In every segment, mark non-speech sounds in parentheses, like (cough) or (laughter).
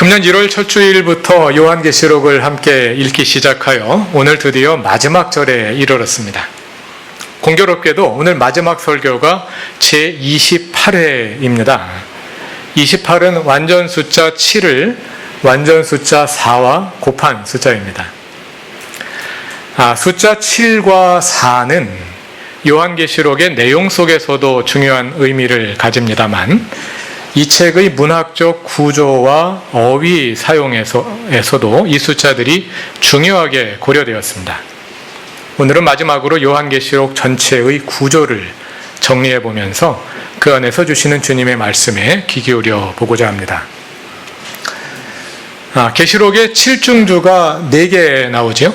금년 1월 첫 주일부터 요한계시록을 함께 읽기 시작하여 오늘 드디어 마지막 절에 이르렀습니다. 공교롭게도 오늘 마지막 설교가 제 28회입니다. 28은 완전 숫자 7을 완전 숫자 4와 곱한 숫자입니다. 아, 숫자 7과 4는 요한계시록의 내용 속에서도 중요한 의미를 가집니다만 이 책의 문학적 구조와 어휘 사용에서도 이 숫자들이 중요하게 고려되었습니다. 오늘은 마지막으로 요한계시록 전체의 구조를 정리해 보면서 그 안에서 주시는 주님의 말씀에 귀 기울여 보고자 합니다. 아, 계시록의 7중주가 4개 나오죠.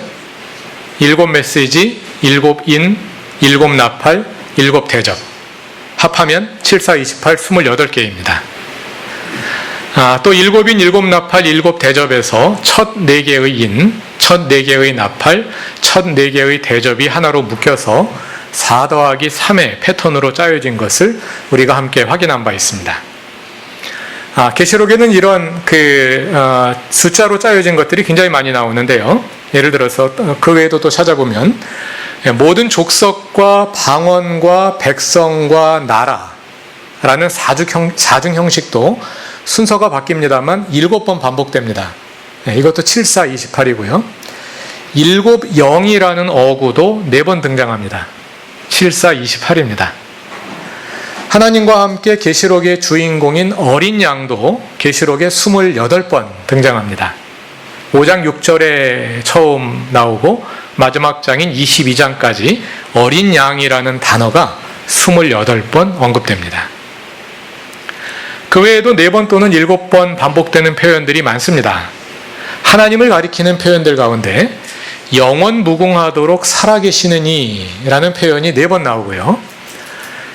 일곱 메시지, 일곱 인, 일곱 나팔, 일곱 대접. 합하면 7, 4, 28, 28개입니다. 아, 또 일곱인 일곱 나팔 일곱 대접에서 첫 네 개의 인, 첫 네 개의 나팔, 첫 네 개의 대접이 하나로 묶여서 4 더하기 3의 패턴으로 짜여진 것을 우리가 함께 확인한 바 있습니다. 아, 계시록에는 이런 그 어, 숫자로 짜여진 것들이 굉장히 많이 나오는데요. 예를 들어서 그 외에도 또 찾아보면 모든 족속과 방언과 백성과 나라라는 사중, 형식도 순서가 바뀝니다만 일곱 번 반복됩니다. 네, 이것도 7, 4, 28이고요. 일곱 영이라는 어구도 네 번 등장합니다. 7, 4, 28입니다. 하나님과 함께 계시록의 주인공인 어린 양도 계시록에 28번 등장합니다. 5장 6절에 처음 나오고 마지막 장인 22장까지 어린 양이라는 단어가 28번 언급됩니다. 그 외에도 4번 또는 7번 반복되는 표현들이 많습니다. 하나님을 가리키는 표현들 가운데 영원 무궁하도록 살아계시는 이라는 표현이 4번 나오고요.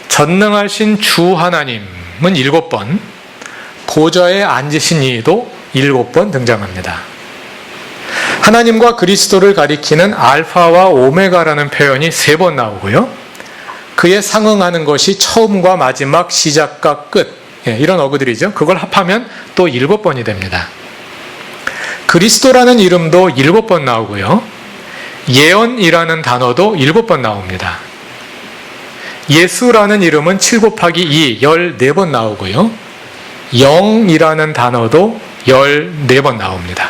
전능하신 주 하나님은 7번, 보좌에 앉으신 이도 7번 등장합니다. 하나님과 그리스도를 가리키는 알파와 오메가라는 표현이 3번 나오고요. 그에 상응하는 것이 처음과 마지막, 시작과 끝. 예, 이런 어구들이죠. 그걸 합하면 또 7번이 됩니다. 그리스도라는 이름도 7번 나오고요. 예언이라는 단어도 7번 나옵니다. 예수라는 이름은 7 곱하기 2, 14번 나오고요. 영이라는 단어도 14번 나옵니다.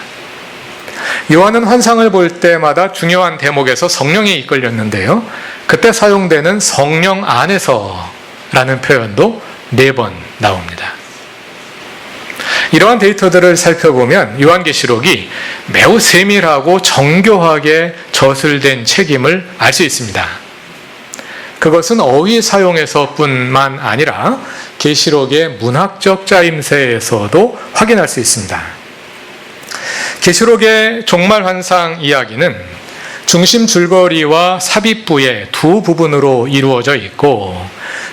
요한은 환상을 볼 때마다 중요한 대목에서 성령에 이끌렸는데요. 그때 사용되는 성령 안에서라는 표현도 4번 나옵니다. 이러한 데이터들을 살펴보면 요한계시록이 매우 세밀하고 정교하게 저술된 책임을 알 수 있습니다. 그것은 어휘 사용에서뿐만 아니라 계시록의 문학적 짜임새에서도 확인할 수 있습니다. 계시록의 종말 환상 이야기는 중심 줄거리와 삽입부의 두 부분으로 이루어져 있고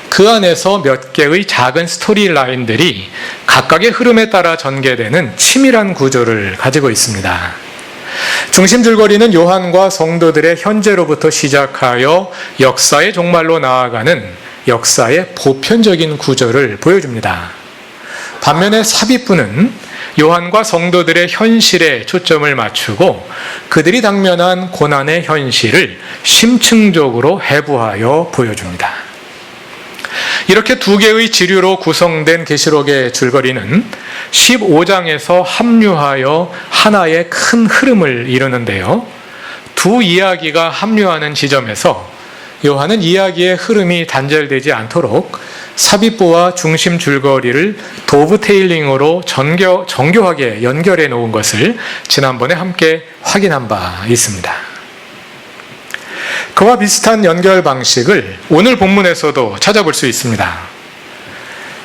그 안에서 몇 개의 작은 스토리 라인들이 각각의 흐름에 따라 전개되는 치밀한 구조를 가지고 있습니다. 중심 줄거리는 요한과 성도들의 현재로부터 시작하여 역사의 종말로 나아가는 역사의 보편적인 구조를 보여줍니다. 반면에 삽입부는 요한과 성도들의 현실에 초점을 맞추고 그들이 당면한 고난의 현실을 심층적으로 해부하여 보여줍니다. 이렇게 두 개의 지류로 구성된 계시록의 줄거리는 15장에서 합류하여 하나의 큰 흐름을 이루는데요. 두 이야기가 합류하는 지점에서 요한은 이야기의 흐름이 단절되지 않도록 삽입부와 중심 줄거리를 도브테일링으로 정교, 정교하게 연결해 놓은 것을 지난번에 함께 확인한 바 있습니다. 그와 비슷한 연결 방식을 오늘 본문에서도 찾아볼 수 있습니다.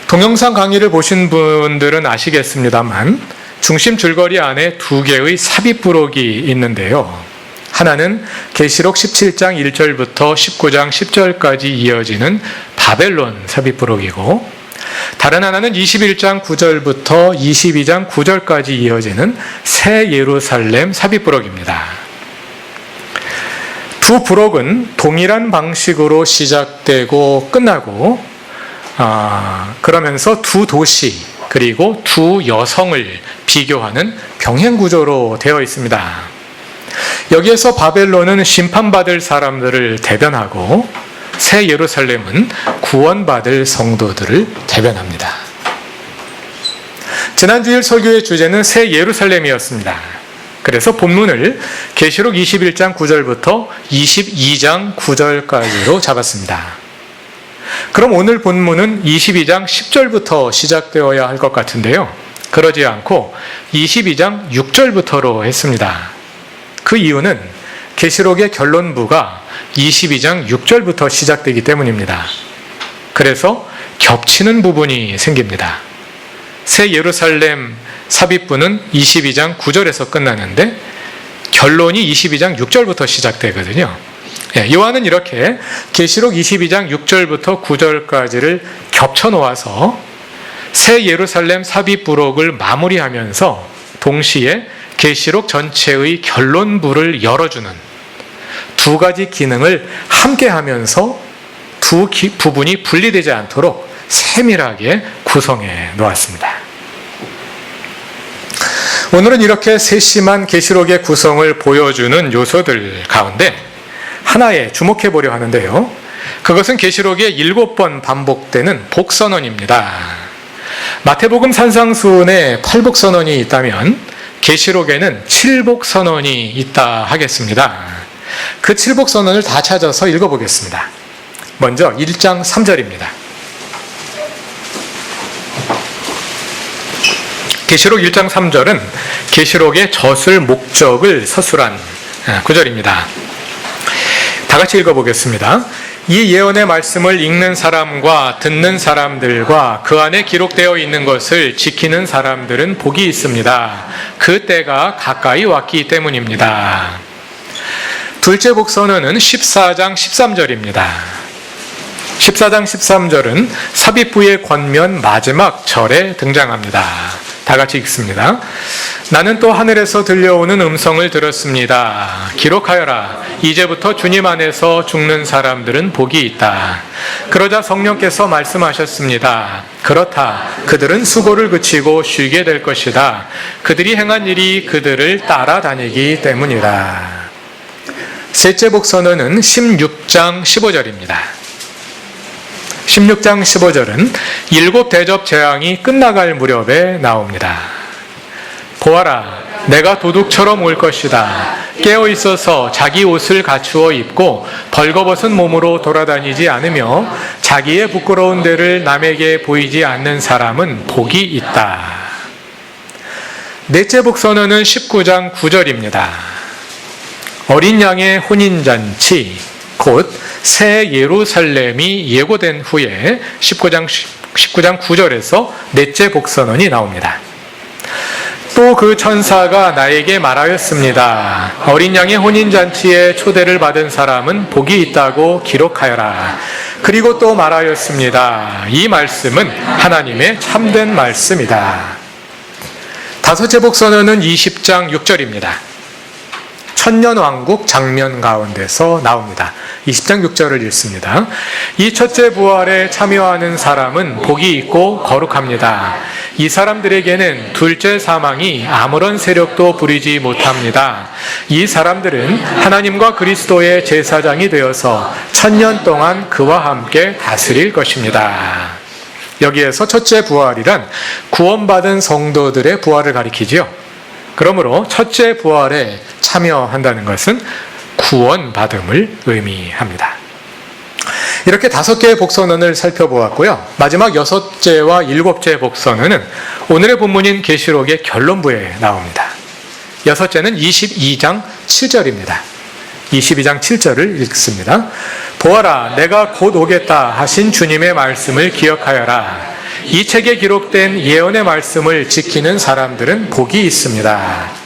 동영상 강의를 보신 분들은 아시겠습니다만 중심 줄거리 안에 두 개의 삽입 부록이 있는데요. 하나는 계시록 17장 1절부터 19장 10절까지 이어지는 바벨론 삽입 부록이고 다른 하나는 21장 9절부터 22장 9절까지 이어지는 새 예루살렘 삽입 부록입니다. 두 부록은 동일한 방식으로 시작되고 끝나고 아, 그러면서 두 도시 그리고 두 여성을 비교하는 병행 구조로 되어 있습니다. 여기에서 바벨론은 심판받을 사람들을 대변하고 새 예루살렘은 구원받을 성도들을 대변합니다. 지난주일 설교의 주제는 새 예루살렘이었습니다. 그래서 본문을 계시록 21장 9절부터 22장 9절까지로 잡았습니다. 그럼 오늘 본문은 22장 10절부터 시작되어야 할 것 같은데요. 그러지 않고 22장 6절부터로 했습니다. 그 이유는 계시록의 결론부가 22장 6절부터 시작되기 때문입니다. 그래서 겹치는 부분이 생깁니다. 새 예루살렘 삽입부는 22장 9절에서 끝나는데 결론이 22장 6절부터 시작되거든요. 예, 요한은 이렇게 계시록 22장 6절부터 9절까지를 겹쳐 놓아서 새 예루살렘 삽입부록을 마무리하면서 동시에 계시록 전체의 결론부를 열어주는 두 가지 기능을 함께 하면서 두 기, 부분이 분리되지 않도록 세밀하게 구성해 놓았습니다. 오늘은 이렇게 세심한 계시록의 구성을 보여주는 요소들 가운데 하나에 주목해 보려 하는데요. 그것은 계시록에 일곱 번 반복되는 복선언입니다. 마태복음 산상수훈에 팔복선언이 있다면 계시록에는 칠복선언이 있다 하겠습니다. 그 칠복 선언을 다 찾아서 읽어보겠습니다. 먼저 1장 3절입니다. 계시록 1장 3절은 계시록의 젖을 목적을 서술한 구절입니다. 다 같이 읽어보겠습니다. 이 예언의 말씀을 읽는 사람과 듣는 사람들과 그 안에 기록되어 있는 것을 지키는 사람들은 복이 있습니다. 그 때가 가까이 왔기 때문입니다. 둘째 복선언은 14장 13절입니다. 14장 13절은 삽입부의 권면 마지막 절에 등장합니다. 다 같이 읽습니다. 나는 또 하늘에서 들려오는 음성을 들었습니다. 기록하여라. 이제부터 주님 안에서 죽는 사람들은 복이 있다. 그러자 성령께서 말씀하셨습니다. 그렇다. 그들은 수고를 그치고 쉬게 될 것이다. 그들이 행한 일이 그들을 따라다니기 때문이다. 셋째 복선언은 16장 15절입니다. 16장 15절은 일곱 대접 재앙이 끝나갈 무렵에 나옵니다. 보아라, 내가 도둑처럼 올 것이다. 깨어 있어서 자기 옷을 갖추어 입고 벌거벗은 몸으로 돌아다니지 않으며 자기의 부끄러운 데를 남에게 보이지 않는 사람은 복이 있다. 넷째 복선언은 19장 9절입니다. 어린 양의 혼인잔치, 곧 새 예루살렘이 예고된 후에 19장, 19장 9절에서 넷째 복선언이 나옵니다. 또 그 천사가 나에게 말하였습니다. 어린 양의 혼인잔치에 초대를 받은 사람은 복이 있다고 기록하여라. 그리고 또 말하였습니다. 이 말씀은 하나님의 참된 말씀이다. 다섯째 복선언은 20장 6절입니다. 천년왕국 장면 가운데서 나옵니다. 20장 6절을 읽습니다. 이 첫째 부활에 참여하는 사람은 복이 있고 거룩합니다. 이 사람들에게는 둘째 사망이 아무런 세력도 부리지 못합니다. 이 사람들은 하나님과 그리스도의 제사장이 되어서 천년 동안 그와 함께 다스릴 것입니다. 여기에서 첫째 부활이란 구원받은 성도들의 부활을 가리키지요. 그러므로 첫째 부활에 참여한다는 것은 구원받음을 의미합니다. 이렇게 다섯 개의 복선언을 살펴보았고요. 마지막 여섯째와 일곱째 복선언은 오늘의 본문인 계시록의 결론부에 나옵니다. 여섯째는 22장 7절입니다. 22장 7절을 읽습니다. 보아라, 내가 곧 오겠다 하신 주님의 말씀을 기억하여라. 이 책에 기록된 예언의 말씀을 지키는 사람들은 복이 있습니다.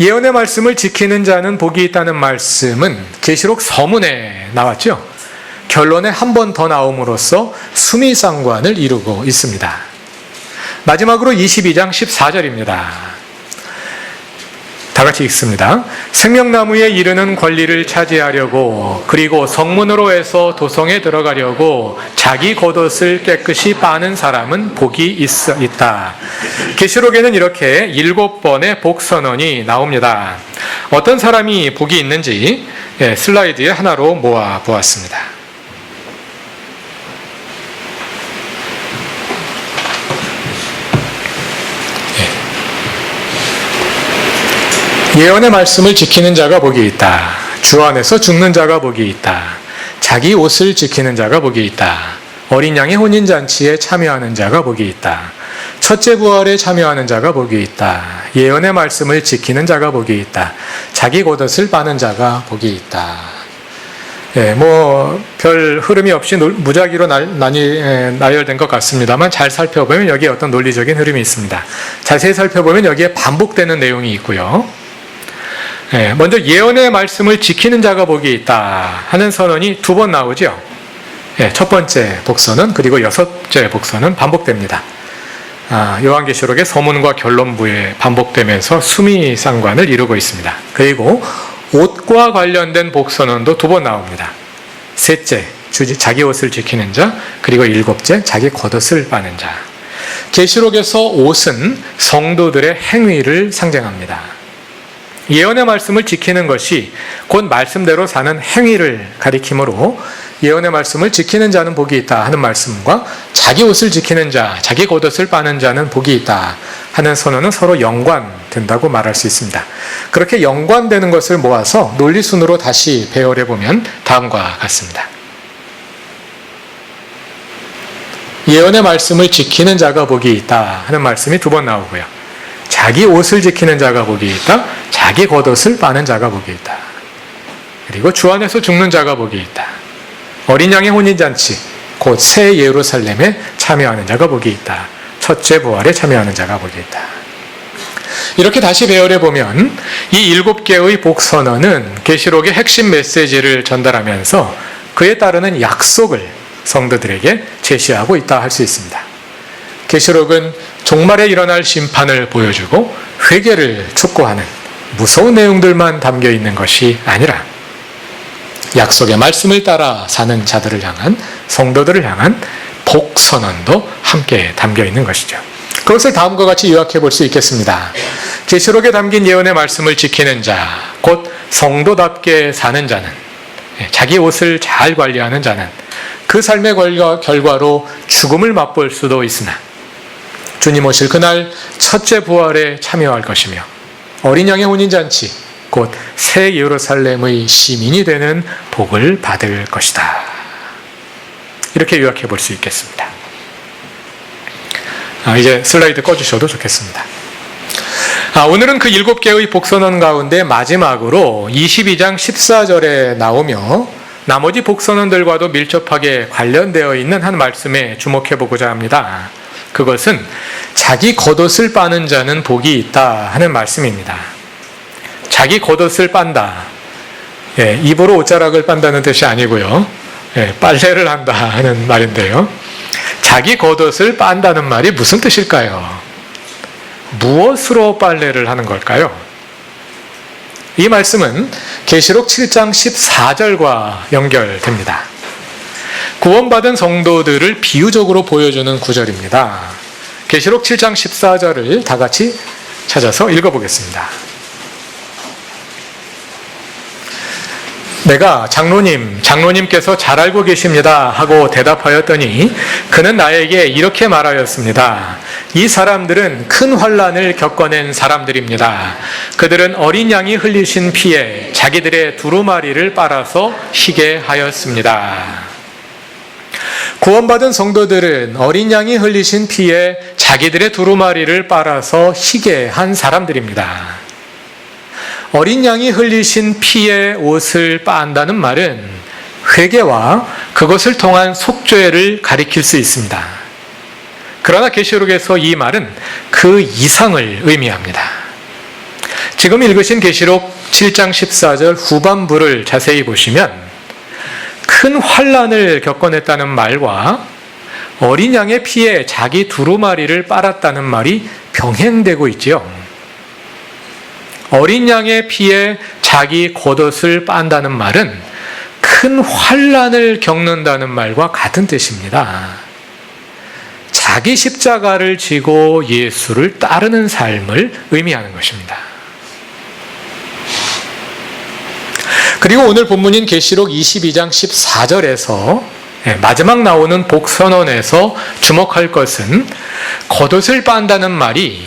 예언의 말씀을 지키는 자는 복이 있다는 말씀은 계시록 서문에 나왔죠. 결론에 한 번 더 나옴으로써 수미상관을 이루고 있습니다. 마지막으로 22장 14절입니다. 다 같이 읽습니다. 생명나무에 이르는 권리를 차지하려고 그리고 성문으로 해서 도성에 들어가려고 자기 겉옷을 깨끗이 빠는 사람은 복이 있, 있다. 계시록에는 이렇게 일곱 번의 복 선언이 나옵니다. 어떤 사람이 복이 있는지 예, 슬라이드에 하나로 모아 보았습니다. 예언의 말씀을 지키는 자가 복이 있다. 주 안에서 죽는 자가 복이 있다. 자기 옷을 지키는 자가 복이 있다. 어린 양의 혼인잔치에 참여하는 자가 복이 있다. 첫째 부활에 참여하는 자가 복이 있다. 예언의 말씀을 지키는 자가 복이 있다. 자기 겉옷을 빠는 자가 복이 있다. 예, 뭐, 별 흐름이 없이 놀- 무작위로 날- 나뉘, 에, 나열된 것 같습니다만 잘 살펴보면 여기에 어떤 논리적인 흐름이 있습니다. 자세히 살펴보면 여기에 반복되는 내용이 있고요. 예, 먼저 예언의 말씀을 지키는 자가 복이 있다 하는 선언이 두 번 나오죠. 예, 첫 번째 복선은 그리고 여섯째 복선은 반복됩니다. 아, 요한계시록의 서문과 결론부에 반복되면서 수미상관을 이루고 있습니다. 그리고 옷과 관련된 복선언도 두 번 나옵니다. 셋째, 자기 옷을 지키는 자, 그리고 일곱째, 자기 겉옷을 빠는 자. 계시록에서 옷은 성도들의 행위를 상징합니다. 예언의 말씀을 지키는 것이 곧 말씀대로 사는 행위를 가리키므로 예언의 말씀을 지키는 자는 복이 있다 하는 말씀과 자기 옷을 지키는 자, 자기 겉옷을 빠는 자는 복이 있다 하는 선언은 서로 연관된다고 말할 수 있습니다. 그렇게 연관되는 것을 모아서 논리순으로 다시 배열해 보면 다음과 같습니다. 예언의 말씀을 지키는 자가 복이 있다 하는 말씀이 두 번 나오고요. 자기 옷을 지키는 자가 복이 있다. 자기 겉옷을 빠는 자가 복이 있다. 그리고 주 안에서 죽는 자가 복이 있다. 어린 양의 혼인잔치, 곧 새 예루살렘에 참여하는 자가 복이 있다. 첫째 부활에 참여하는 자가 복이 있다. 이렇게 다시 배열해 보면 이 일곱 개의 복 선언은 계시록의 핵심 메시지를 전달하면서 그에 따르는 약속을 성도들에게 제시하고 있다 할 수 있습니다. 계시록은 종말에 일어날 심판을 보여주고 회개를 촉구하는 무서운 내용들만 담겨 있는 것이 아니라 약속의 말씀을 따라 사는 자들을 향한 성도들을 향한 복선언도 함께 담겨 있는 것이죠. 그것을 다음과 같이 요약해 볼 수 있겠습니다. 계시록에 담긴 예언의 말씀을 지키는 자, 곧 성도답게 사는 자는 예, 자기 옷을 잘 관리하는 자는 그 삶의 결과, 결과로 죽음을 맛볼 수도 있으나 주님 오실 그날 첫째 부활에 참여할 것이며 어린 양의 혼인잔치 곧 새 예루살렘의 시민이 되는 복을 받을 것이다. 이렇게 요약해 볼 수 있겠습니다. 아, 이제 슬라이드 꺼주셔도 좋겠습니다. 아, 오늘은 그 일곱 개의 복선언 가운데 마지막으로 22장 14절에 나오며 나머지 복선언들과도 밀접하게 관련되어 있는 한 말씀에 주목해 보고자 합니다. 그것은 자기 겉옷을 빠는 자는 복이 있다 하는 말씀입니다. 자기 겉옷을 빤다. 예, 입으로 옷자락을 빤다는 뜻이 아니고요. 예, 빨래를 한다 하는 말인데요. 자기 겉옷을 빤다는 말이 무슨 뜻일까요? 무엇으로 빨래를 하는 걸까요? 이 말씀은 계시록 7장 14절과 연결됩니다. 구원받은 성도들을 비유적으로 보여주는 구절입니다. 계시록 7장 14절을 다 같이 찾아서 읽어보겠습니다. 내가 장로님, 장로님께서 잘 알고 계십니다 하고 대답하였더니 그는 나에게 이렇게 말하였습니다. 이 사람들은 큰 환란을 겪어낸 사람들입니다. 그들은 어린 양이 흘리신 피에 자기들의 두루마리를 빨아서 희게 하였습니다. 구원받은 성도들은 어린 양이 흘리신 피에 자기들의 두루마리를 빨아서 희게 한 사람들입니다. 어린 양이 흘리신 피에 옷을 빤다는 말은 회개와 그것을 통한 속죄를 가리킬 수 있습니다. 그러나 계시록에서 이 말은 그 이상을 의미합니다. 지금 읽으신 계시록 7장 14절 후반부를 자세히 보시면 큰 환란을 겪어냈다는 말과 어린 양의 피에 자기 두루마리를 빨았다는 말이 병행되고 있지요. 어린 양의 피에 자기 겉옷을 빤다는 말은 큰 환란을 겪는다는 말과 같은 뜻입니다. 자기 십자가를 지고 예수를 따르는 삶을 의미하는 것입니다. 그리고 오늘 본문인 계시록 22장 14절에서 예, 마지막 나오는 복선언에서 주목할 것은 겉옷을 빤다는 말이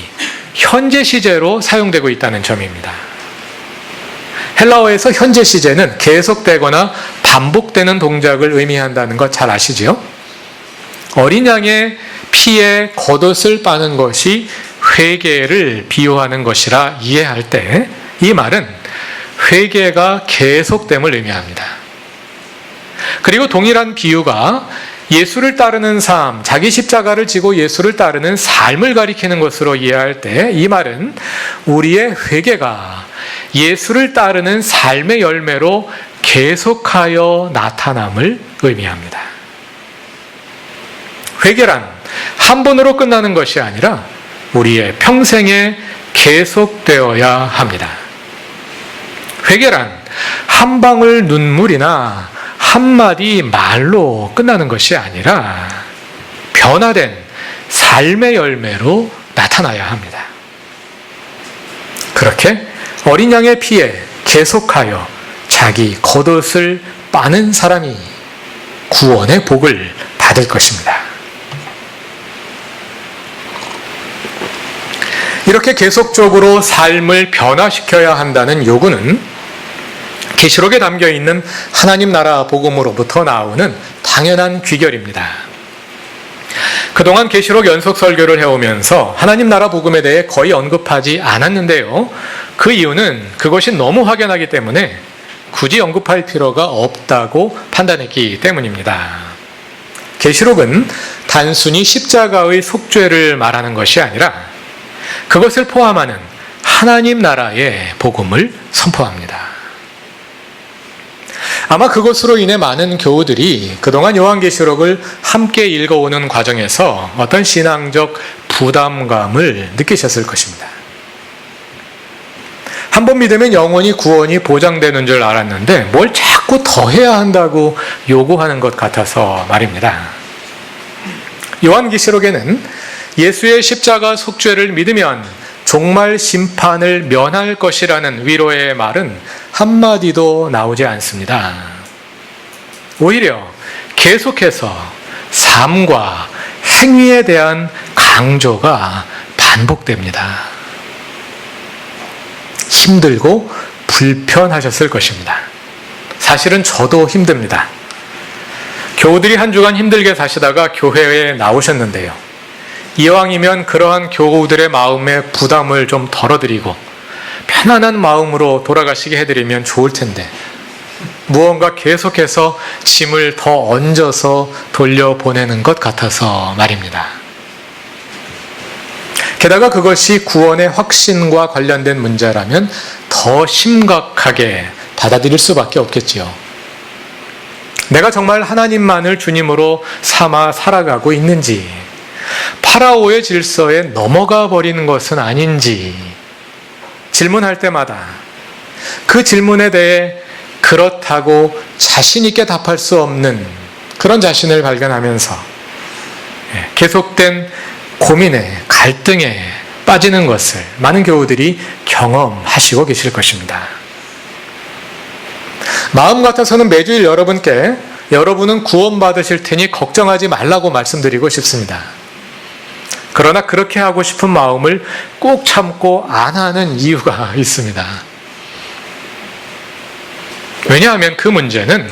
현재 시제로 사용되고 있다는 점입니다. 헬라어에서 현재 시제는 계속되거나 반복되는 동작을 의미한다는 것 잘 아시지요? 어린 양의 피에 겉옷을 빠는 것이 회개를 비유하는 것이라 이해할 때 이 말은 회개가 계속됨을 의미합니다. 그리고 동일한 비유가 예수를 따르는 삶, 자기 십자가를 지고 예수를 따르는 삶을 가리키는 것으로 이해할 때 이 말은 우리의 회개가 예수를 따르는 삶의 열매로 계속하여 나타남을 의미합니다. 회개란 한 번으로 끝나는 것이 아니라 우리의 평생에 계속되어야 합니다. 회개란 한 방울 눈물이나 한마디 말로 끝나는 것이 아니라 변화된 삶의 열매로 나타나야 합니다. 그렇게 어린 양의 피에 계속하여 자기 겉옷을 빠는 사람이 구원의 복을 받을 것입니다. 이렇게 계속적으로 삶을 변화시켜야 한다는 요구는 계시록에 담겨 있는 하나님 나라 복음으로부터 나오는 당연한 귀결입니다. 그동안 계시록 연속 설교를 해오면서 하나님 나라 복음에 대해 거의 언급하지 않았는데요. 그 이유는 그것이 너무 확연하기 때문에 굳이 언급할 필요가 없다고 판단했기 때문입니다. 계시록은 단순히 십자가의 속죄를 말하는 것이 아니라 그것을 포함하는 하나님 나라의 복음을 선포합니다. 아마 그것으로 인해 많은 교우들이 그동안 요한계시록을 함께 읽어오는 과정에서 어떤 신앙적 부담감을 느끼셨을 것입니다. 한 번 믿으면 영원히 구원이 보장되는 줄 알았는데 뭘 자꾸 더 해야 한다고 요구하는 것 같아서 말입니다. 요한계시록에는 예수의 십자가 속죄를 믿으면 종말 심판을 면할 것이라는 위로의 말은 한마디도 나오지 않습니다. 오히려 계속해서 삶과 행위에 대한 강조가 반복됩니다. 힘들고 불편하셨을 것입니다. 사실은 저도 힘듭니다. 교우들이 한 주간 힘들게 사시다가 교회에 나오셨는데요. 이왕이면 그러한 교우들의 마음에 부담을 좀 덜어드리고 편안한 마음으로 돌아가시게 해드리면 좋을 텐데 무언가 계속해서 짐을 더 얹어서 돌려보내는 것 같아서 말입니다. 게다가 그것이 구원의 확신과 관련된 문제라면 더 심각하게 받아들일 수밖에 없겠지요. 내가 정말 하나님만을 주님으로 삼아 살아가고 있는지, 파라오의 질서에 넘어가 버리는 것은 아닌지 질문할 때마다 그 질문에 대해 그렇다고 자신있게 답할 수 없는 그런 자신을 발견하면서 예, 계속된 고민에 갈등에 빠지는 것을 많은 교우들이 경험하시고 계실 것입니다. 마음 같아서는 매주일 여러분께 여러분은 구원받으실 테니 걱정하지 말라고 말씀드리고 싶습니다. 그러나 그렇게 하고 싶은 마음을 꼭 참고 안 하는 이유가 (laughs) 있습니다. 왜냐하면 그 문제는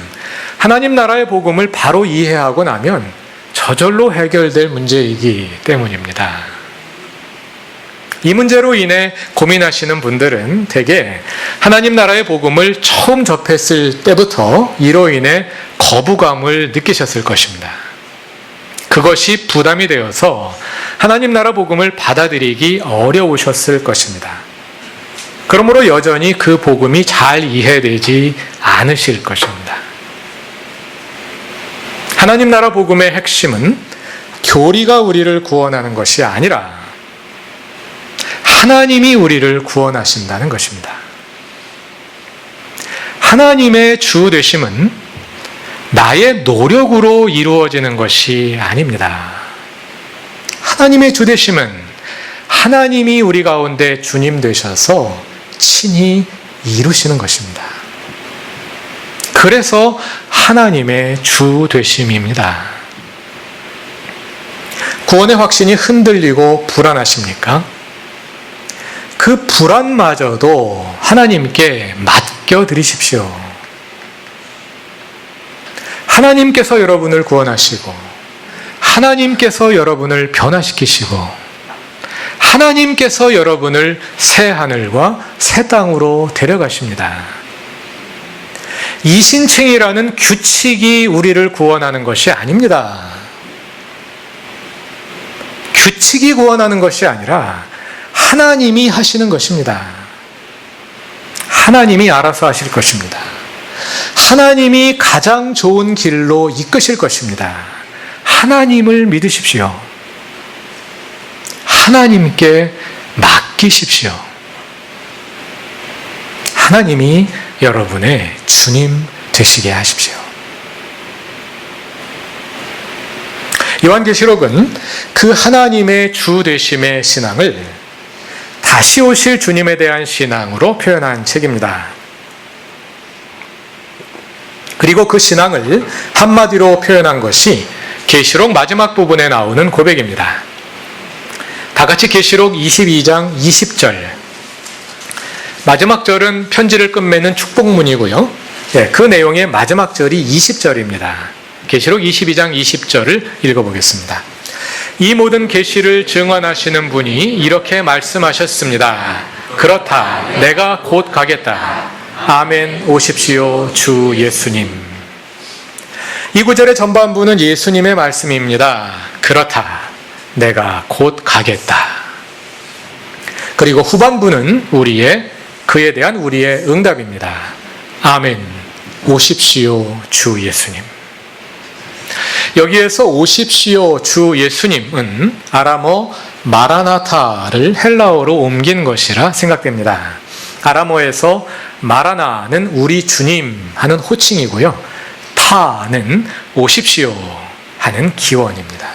하나님 나라의 복음을 바로 이해하고 나면 저절로 해결될 문제이기 때문입니다. 이 문제로 인해 고민하시는 분들은 대개 하나님 나라의 복음을 처음 접했을 때부터 이로 인해 거부감을 느끼셨을 것입니다. 그것이 부담이 되어서 하나님 나라 복음을 받아들이기 어려우셨을 것입니다. 그러므로 여전히 그 복음이 잘 이해되지 않으실 것입니다. 하나님 나라 복음의 핵심은 교리가 우리를 구원하는 것이 아니라 하나님이 우리를 구원하신다는 것입니다. 하나님의 주 되심은 나의 노력으로 이루어지는 것이 아닙니다. 하나님의 주 되심은 하나님이 우리 가운데 주님 되셔서 친히 이루시는 것입니다. 그래서 하나님의 주 되심입니다. 구원의 확신이 흔들리고 불안하십니까? 그 불안마저도 하나님께 맡겨드리십시오. 하나님께서 여러분을 구원하시고, 하나님께서 여러분을 변화시키시고, 하나님께서 여러분을 새 하늘과 새 땅으로 데려가십니다. 이신칭이라는 규칙이 우리를 구원하는 것이 아닙니다. 규칙이 구원하는 것이 아니라 하나님이 하시는 것입니다. 하나님이 알아서 하실 것입니다. 하나님이 가장 좋은 길로 이끄실 것입니다. 하나님을 믿으십시오. 하나님께 맡기십시오. 하나님이 여러분의 주님 되시게 하십시오. 요한계시록은 그 하나님의 주 되심의 신앙을 다시 오실 주님에 대한 신앙으로 표현한 책입니다. 그리고 그 신앙을 한마디로 표현한 것이 계시록 마지막 부분에 나오는 고백입니다. 다 같이 계시록 22장 20절. 마지막 절은 편지를 끝맺는 축복문이고요. 예, 그 내용의 마지막 절이 20절입니다. 계시록 22장 20절을 읽어 보겠습니다. 이 모든 계시를 증언하시는 분이 이렇게 말씀하셨습니다. 그렇다. 내가 곧 가겠다. 아멘 오십시오 주 예수님. 이 구절의 전반부는 예수님의 말씀입니다. 그렇다. 내가 곧 가겠다. 그리고 후반부는 우리의 그에 대한 우리의 응답입니다. 아멘. 오십시오 주 예수님. 여기에서 오십시오 주 예수님은 아람어 마라나타를 헬라어로 옮긴 것이라 생각됩니다. 아람어에서 마라나는 우리 주님 하는 호칭이고요. 타는 오십시오 하는 기원입니다.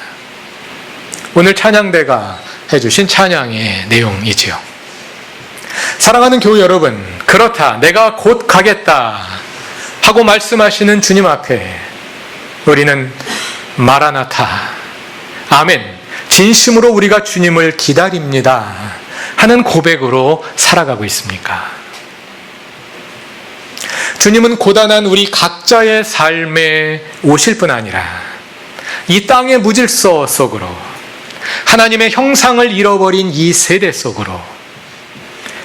오늘 찬양대가 해주신 찬양의 내용이지요. 사랑하는 교우 여러분, 그렇다. 내가 곧 가겠다. 하고 말씀하시는 주님 앞에 우리는 마라나타. 아멘. 진심으로 우리가 주님을 기다립니다. 하는 고백으로 살아가고 있습니까? 주님은 고단한 우리 각자의 삶에 오실 뿐 아니라 이 땅의 무질서 속으로 하나님의 형상을 잃어버린 이 세대 속으로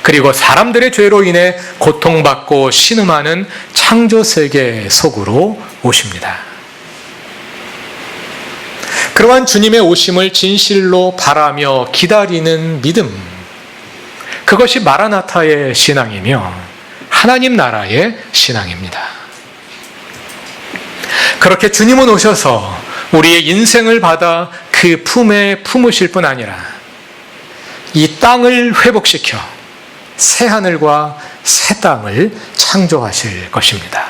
그리고 사람들의 죄로 인해 고통받고 신음하는 창조 세계 속으로 오십니다. 그러한 주님의 오심을 진실로 바라며 기다리는 믿음. 그것이 마라나타의 신앙이며 하나님 나라의 신앙입니다. 그렇게 주님은 오셔서 우리의 인생을 받아 그 품에 품으실 뿐 아니라 이 땅을 회복시켜 새 하늘과 새 땅을 창조하실 것입니다.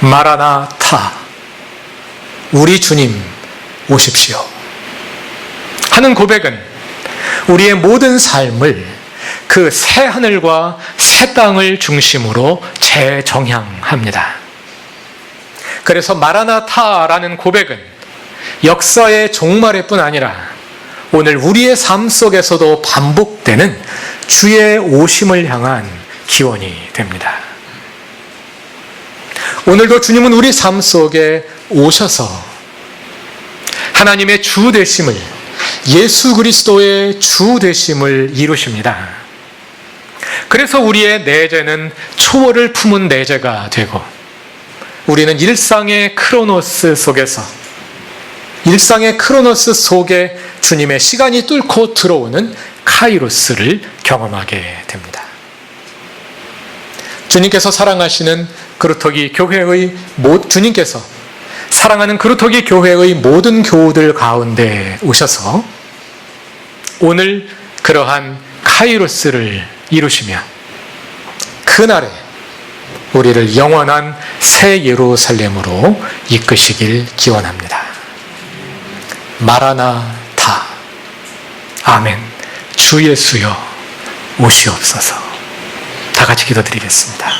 마라나타, 우리 주님 오십시오. 하는 고백은 우리의 모든 삶을 그 새 하늘과 새 땅을 중심으로 재정향합니다. 그래서 마라나타라는 고백은 역사의 종말의 뿐 아니라 오늘 우리의 삶 속에서도 반복되는 주의 오심을 향한 기원이 됩니다. 오늘도 주님은 우리 삶 속에 오셔서 하나님의 주 되심을 예수 그리스도의 주 되심을 이루십니다. 그래서 우리의 내재는 초월을 품은 내재가 되고 우리는 일상의 크로노스 속에서 일상의 크로노스 속에 주님의 시간이 뚫고 들어오는 카이로스를 경험하게 됩니다. 주님께서 사랑하시는 그루터기 교회의 모, 주님께서 사랑하는 그루터기 교회의 모든 교우들 가운데 오셔서 오늘 그러한 카이로스를 이루시며 그날에 우리를 영원한 새 예루살렘으로 이끄시길 기원합니다. 마라나타. 아멘. 주 예수여 오시옵소서. 다 같이 기도드리겠습니다.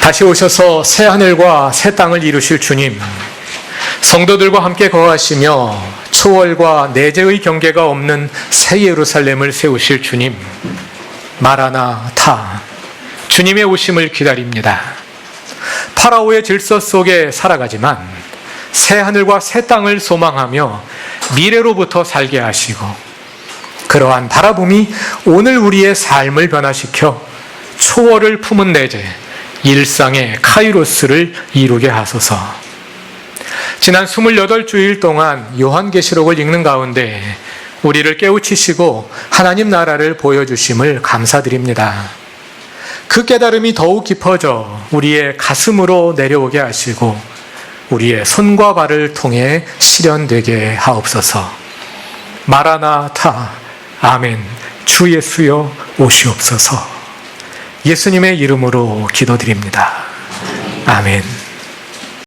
다시 오셔서 새 하늘과 새 땅을 이루실 주님, 성도들과 함께 거하시며 초월과 내재의 경계가 없는 새 예루살렘을 세우실 주님, 마라나타. 주님의 오심을 기다립니다. 파라오의 질서 속에 살아가지만 새 하늘과 새 땅을 소망하며 미래로부터 살게 하시고 그러한 바라봄이 오늘 우리의 삶을 변화시켜 초월을 품은 내재 일상의 카이로스를 이루게 하소서. 지난 28주일 동안 요한계시록을 읽는 가운데 우리를 깨우치시고 하나님 나라를 보여주심을 감사드립니다. 그 깨달음이 더욱 깊어져 우리의 가슴으로 내려오게 하시고 우리의 손과 발을 통해 실현되게 하옵소서. 마라나타 아멘 주 예수여 오시옵소서. 예수님의 이름으로 기도드립니다. 아멘.